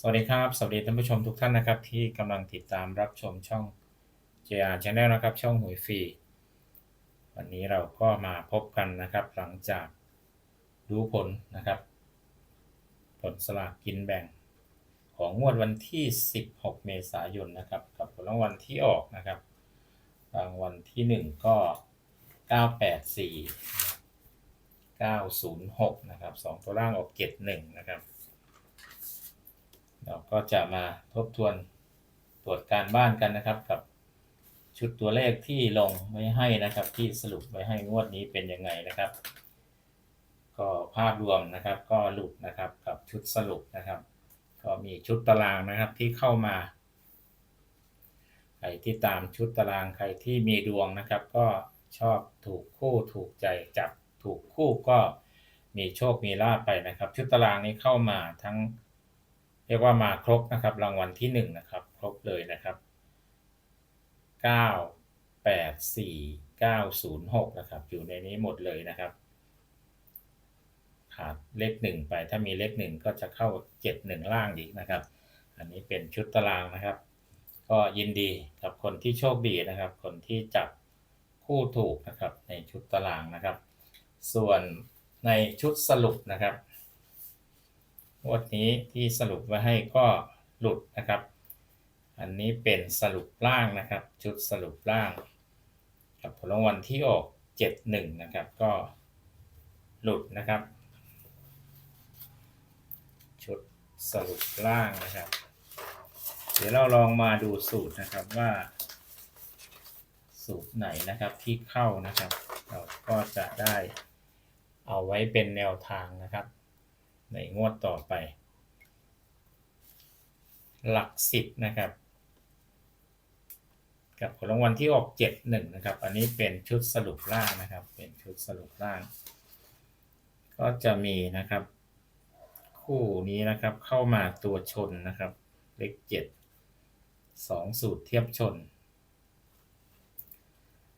สวัสดีครับ สวัสดีท่านผู้ชมทุกท่านนะครับ ที่กำลังติดตามรับชมช่อง JR Channel นะครับ ช่องหวยฟรีวันนี้เราก็มาพบกันนะครับ หลังจากรู้ผลนะครับ ผลสลากกินแบ่ง ของงวดวันที่ 16 เมษายนนะครับ กับผลรางวัลที่ออกนะครับรางวัลที่ 1 ก็ 984 906 นะครับ 2 ตัวล่างออก 71 นะครับ เราก็จะมาทบทวนตรวจการบ้านกันนะครับกับชุดตัวเลขที่ลงไว้ให้นะครับ ที่สรุปไว้ให้งวดนี้เป็นยังไงนะครับ ก็ภาพรวมนะครับก็หลุดนะครับกับชุดสรุปนะครับ ก็มีชุดตารางนะครับที่เข้ามาใครที่ตามชุดตารางใครที่มีดวงนะครับ ก็ชอบถูกคู่ถูกใจจับถูกคู่ก็มีโชคมีลาภไปนะครับ ชุดตารางนี้เข้ามาทั้ง เรียกว่ามาครบนะครับ รางวัลที่หนึ่งนะครับ ครบเลยนะครับเก้าแปดสี่เก้าศูนะครับ อยู่ในนี้หมดเลยนะครับ ขาดเลขหนึ่งไป ถ้ามีเลขหนึ่งก็จะเข้าเจ็ดหนึ่งล่างอีกนะครับ อันนี้เป็นชุดตารางนะครับ ก็ยินดีกับคนที่โชคดีนะครับ คนที่จับคู่ถูกนะครับในชุดตารางนะครับ ส่วนในชุดสรุปนะครับ งวดนี้ที่สรุปไว้ให้ก็หลุดนะครับ อันนี้เป็นสรุปล่างนะครับ ชุดสรุปล่างกับผลรางวัลที่ออก 71 นะครับ ก็หลุดนะครับ ชุดสรุปล่างนะครับ เดี๋ยวเราลองมาดูสูตรนะครับว่า สูตรไหนนะครับที่เข้านะครับ เราก็จะได้เอาไว้เป็นแนวทางนะครับ ในงวดต่อไป หลักสิบนะครับ กับผลรางวัลที่ออกเจ็ดหนึ่งนะครับ อันนี้เป็นชุดสรุปล่างนะครับ เป็นชุดสรุปล่าง ก็จะมีนะครับ คู่นี้นะครับเข้ามาตัวชนนะครับ เลขเจ็ดสองสูตรเทียบชน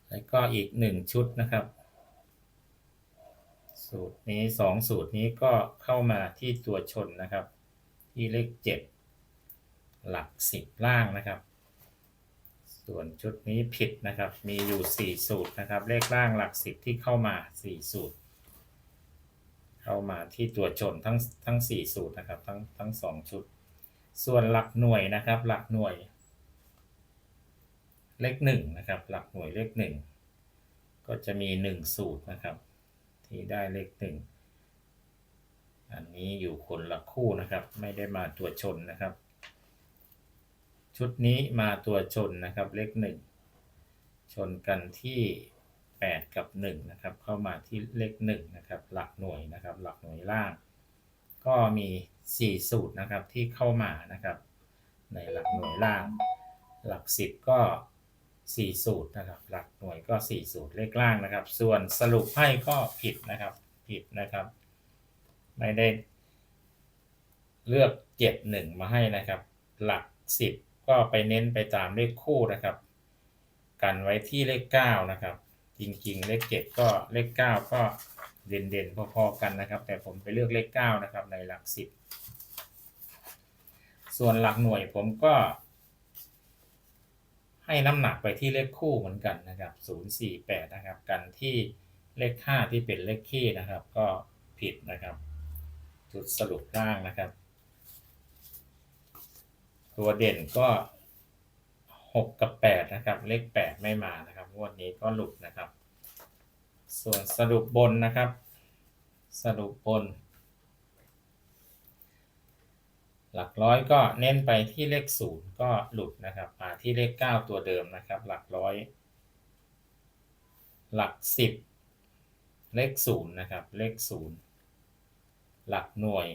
แล้วก็อีกหนึ่งชุดนะครับ สูตรนี้สองสูตรนี้ก็เข้ามาที่ตัวชนนะครับ ที่เลขเจ็ดหลักสิบล่างนะครับ ส่วนชุดนี้ผิดนะครับ มีอยู่สี่สูตรนะครับ เลขล่างหลักสิบที่เข้ามาสี่สูตร เข้ามาที่ตัวชนทั้งทั้งสี่สูตรนะครับ ทั้งทั้งสองชุด ส่วนหลักหน่วยนะครับ หลักหน่วย เลขหนึ่งนะครับ หลักหน่วยเลขหนึ่งก็จะมีหนึ่งสูตรนะครับ ที่ได้เลขหนึ่งอันนี้อยู่คนละคู่นะครับ ไม่ได้มาตัวชนนะครับ ชุดนี้มาตัวชนนะครับเลขหนึ่งชนกันที่แปดกับหนึ่งนะครับเข้ามาที่เลขหนึ่งนะครับหลักหน่วยนะครับหลักหน่วยล่าง ก็มีสี่สูตรนะครับที่เข้ามานะครับในหลักหน่วยล่าง หลักสิบก็ สี่สูตรนะครับ หลักหน่วยก็สี่สูตรเลขล่างนะครับ ส่วนสรุปให้ก็ผิดนะครับ ผิดนะครับ ไม่ได้เลือกเจ็ดหนึ่งมาให้นะครับ หลักสิบก็ไปเน้นไปตามเลขคู่นะครับ กันไว้ที่เลขเก้านะครับ จริงๆ เลขเจ็ดก็เลขเก้าก็เด่นๆ พอๆกันนะครับ แต่ผมไปเลือกเลขเก้านะครับ ในหลักสิบส่วนหลักหน่วยผมก็ ให้น้ำหนักไปที่เลขคู่เหมือนกันนะครับ 048 นะครับ กันที่เลข 5 ที่เป็นเลขคี่นะครับ ก็ผิดนะครับ จุดสรุปล่างนะครับ ตัวเด่นก็ 6 กับ 8 นะครับ เลข 8 ไม่มานะครับงวดนี้ก็หลุดนะครับ ส่วนสรุปบนนะครับ สรุปบน หลักร้อยก็เน้นไปที่เลขศูนย์ก็หลุดนะครับมาที่เลขเก้าตัวเดิมนะครับ หลักร้อย หลักสิบเลขศูนย์นะครับ เลขศูนย์หลักหน่วย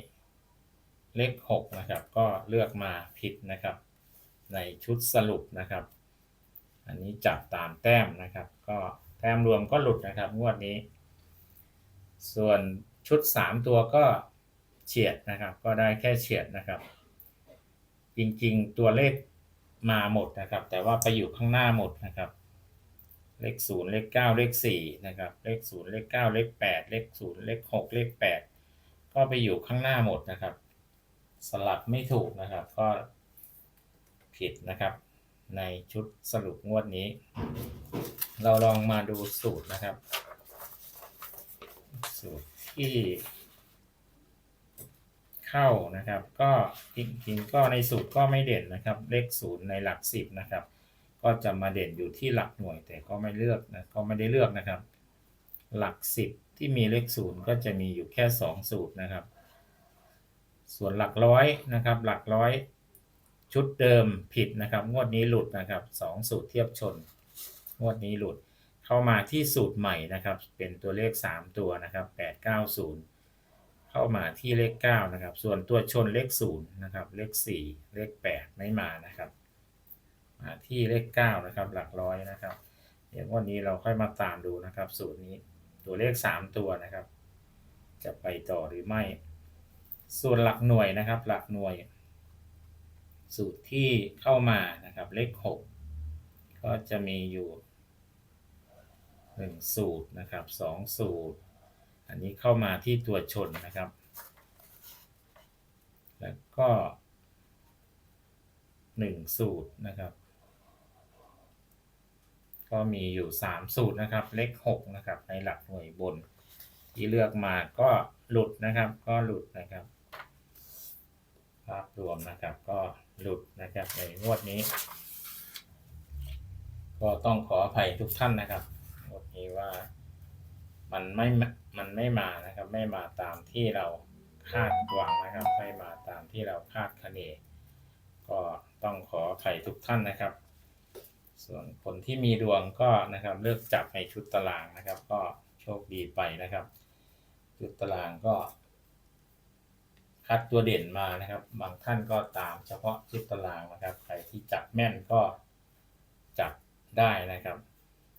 เลขหกนะครับ ก็เลือกมาผิดนะครับ ในชุดสรุปนะครับ อันนี้จับตามแต้มนะครับ ก็แต้มรวมก็หลุดนะครับงวดนี้ ส่วนชุดสามตัวก็ เฉียดนะครับ ก็ได้แค่เฉียดนะครับ จริงๆตัวเลขมาหมดนะครับ แต่ว่าไปอยู่ข้างหน้าหมดนะครับ เลขศูนย์เลขเก้าเลขสี่นะครับ เลขศูนย์เลขเก้าเลขแปดเลขศูนย์เลขหกเลขแปดก็ไปอยู่ข้างหน้าหมดนะครับ สลับไม่ถูกนะครับ ก็ผิดนะครับ ในชุดสรุปงวดนี้ เราลองมาดูสูตรนะครับ สูตรที่ เข้านะครับ ก็จริงๆก็ในสูตรก็ไม่เด่นนะครับ เลขศูนย์ในหลักสิบนะครับ ก็จะมาเด่นอยู่ที่หลักหน่วยแต่ก็ไม่เลือกนะก็ไม่ได้เลือกนะครับ หลักสิบที่มีเลขศูนย์ก็จะมีอยู่แค่สองสูตรนะครับ ส่วนหลักร้อยนะครับ หลักร้อยชุดเดิมผิดนะครับ งวดนี้หลุดนะครับสองสูตรเทียบชน งวดนี้หลุด เข้ามาที่สูตรใหม่นะครับ เป็นตัวเลข 3 ตัวนะครับ890 เข้ามาที่เลข 9 นะครับ ส่วนตัวชนเลข 0 นะครับ เลข 4 เลข 8 ไม่มานะครับ มาที่เลข 9 นะครับ หลักร้อยนะครับ เดี๋ยววันนี้เราค่อยมาตามดูนะครับ สูตรนี้ตัวเลข 3 ตัวนะครับ จะไปต่อหรือไม่ ส่วนหลักหน่วยนะครับ หลักหน่วย สูตรที่เข้ามานะครับ เลข 6 ก็จะมีอยู่หนึ่งสูตรนะครับสองสูตร อันนี้เข้ามาที่ตัวชนนะครับ แล้วก็หนึ่งสูตรนะครับ ก็มีอยู่สามสูตรนะครับ เลขหกนะครับ ในหลักหน่วยบน ที่เลือกมาก็หลุดนะครับ ก็หลุดนะครับ ภาพรวมนะครับก็หลุดนะครับในงวดนี้ ก็ต้องขออภัยทุกท่านนะครับงวดนี้ว่า มันไม่มันไม่มานะครับ ไม่มาตามที่เราคาดหวังนะครับ ไม่มาตามที่เราคาดคะเนก็ต้องขออภัยทุกท่านนะครับ ส่วนคนที่มีดวงก็นะครับเลือกจับในชุดตารางนะครับ ก็โชคดีไปนะครับ ชุดตารางก็ คัดตัวเด่นมานะครับ บางท่านก็ตามเฉพาะชุดตารางนะครับ ใครที่จับแม่นก็จับได้นะครับ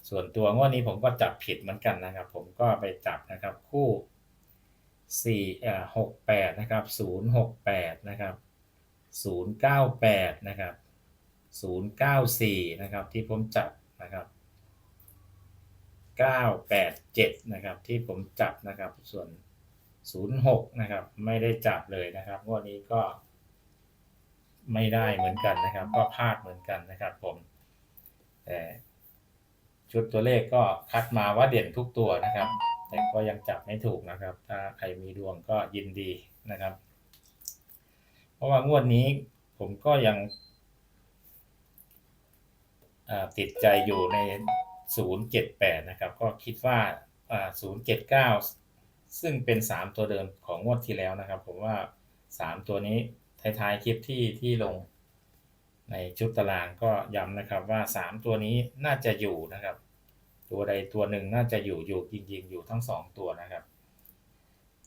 ส่วนตัวงวดนี้ผมก็จับผิดเหมือนกันนะครับ ผมก็ไปจับนะครับคู่สี่เอ่อหกแปดนะครับศูนย์หกแปดนะครับศูนย์เก้าแปดนะครับศูนย์เก้าสี่นะครับที่ผมจับนะครับเก้าแปดเจ็ดนะครับที่ผมจับนะครับส่วนศูนย์หกนะครับไม่ได้จับเลยนะครับงวดนี้ก็ไม่ได้เหมือนกันนะครับ ก็พลาดเหมือนกันนะครับผมแต่ ชุดตัวเลขก็คัดมาว่าเด่นทุกตัวนะครับ แต่ก็ยังจับไม่ถูกนะครับ ถ้าใครมีดวงก็ยินดีนะครับ เพราะว่างวดนี้ผมก็ยังติดใจอยู่ใน 078 นะครับ ก็คิดว่าอ่า079 ซึ่งเป็น 3 ตัวเดิมของงวดที่แล้วนะครับ ผมว่า 3 ตัวนี้ท้ายๆคลิปที่ที่ลง ในชุดตารางก็ย้ำนะครับว่า 3 ตัวนี้น่าจะอยู่นะครับ ตัวใดตัวหนึ่งน่าจะอยู่อยู่จริงๆอยู่ทั้ง 2 ตัวนะครับ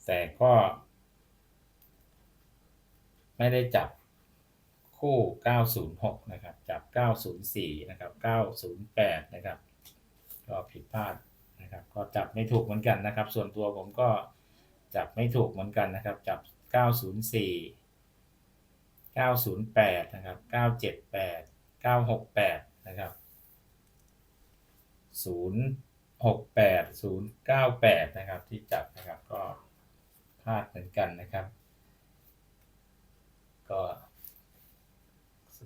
แต่ก็ ไม่ได้จับคู่ 906 นะครับ จับ 904 นะครับ 908 นะครับ ก็ผิดพลาดนะครับ ก็จับไม่ถูกเหมือนกันนะครับ ส่วนตัวผมก็จับไม่ถูกเหมือนกันนะครับ จับ 904 908 นะครับ 978 968 นะครับ 068 098 นะครับ ที่จับนะครับก็พลาดเหมือนกันนะครับ ก็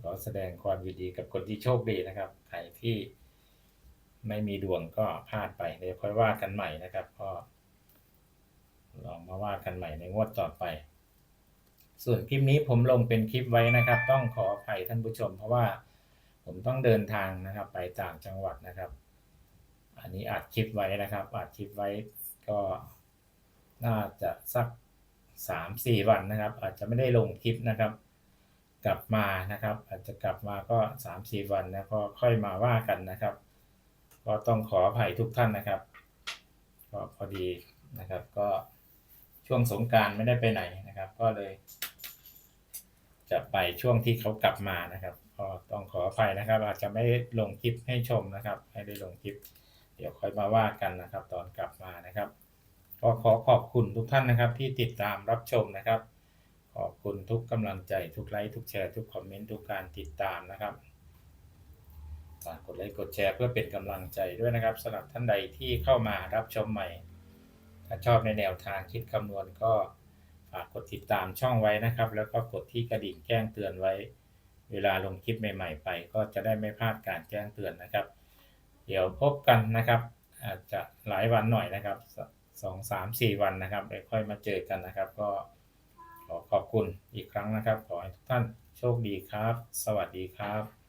ขอแสดงความยินดีกับคนที่โชคดีนะครับ ใครที่ไม่มีดวงก็พลาดไปเดี๋ยวค่อยว่ากันใหม่นะครับ ก็ลองมาว่ากันใหม่ในงวดต่อไป ส่วนคลิปนี้ผมลงเป็นคลิปไว้นะครับ ต้องขออภัยท่านผู้ชม เพราะว่าผมต้องเดินทางนะครับ ไปต่างจังหวัดนะครับ อันนี้อัดคลิปไว้นะครับอัดคลิปไว้ก็น่าจะสักสามสี่วันนะครับ อาจจะไม่ได้ลงคลิปนะครับ กลับมานะครับ อาจจะกลับมาก็สามสี่วันแล้วก็ค่อยมาว่ากันนะครับ ก็ต้องขออภัยทุกท่านนะครับ ก็พอดีนะครับ ก็ช่วงสงการไม่ได้ไปไหนนะครับ ก็เลย จะไปช่วงที่เขากลับมานะครับก็ต้องขออภัยนะครับ อาจจะไม่ลงคลิปให้ชมนะครับไม่ได้ลงคลิป เดี๋ยวค่อยมาว่ากันนะครับ ตอนกลับมานะครับ ก็ขอขอบคุณทุกท่านนะครับ ที่ติดตามรับชมนะครับ ขอบคุณทุกกำลังใจทุกไลค์ทุกแชร์ทุกคอมเมนต์ทุกการติดตามนะครับฝากกดไลค์กดแชร์เพื่อเป็นกำลังใจด้วยนะครับสำหรับท่านใดที่เข้ามารับชมใหม่ ถ้าชอบในแนวทางคิดคำนวณก็ กดติดตามช่องไว้นะครับ แล้วก็กดที่กระดิ่งแจ้งเตือนไว้ เวลาลงคลิปใหม่ ๆ ไป ก็จะได้ไม่พลาดการแจ้งเตือนนะครับ เดี๋ยวพบกันนะครับ อาจจะหลายวันหน่อยนะครับสสองสามสี่วันนะครับเดี๋ยวค่อยมาเจอกันนะครับ ก็ขอขอบคุณอีกครั้งนะครับ ขอให้ทุกท่านโชคดีครับ สวัสดีครับ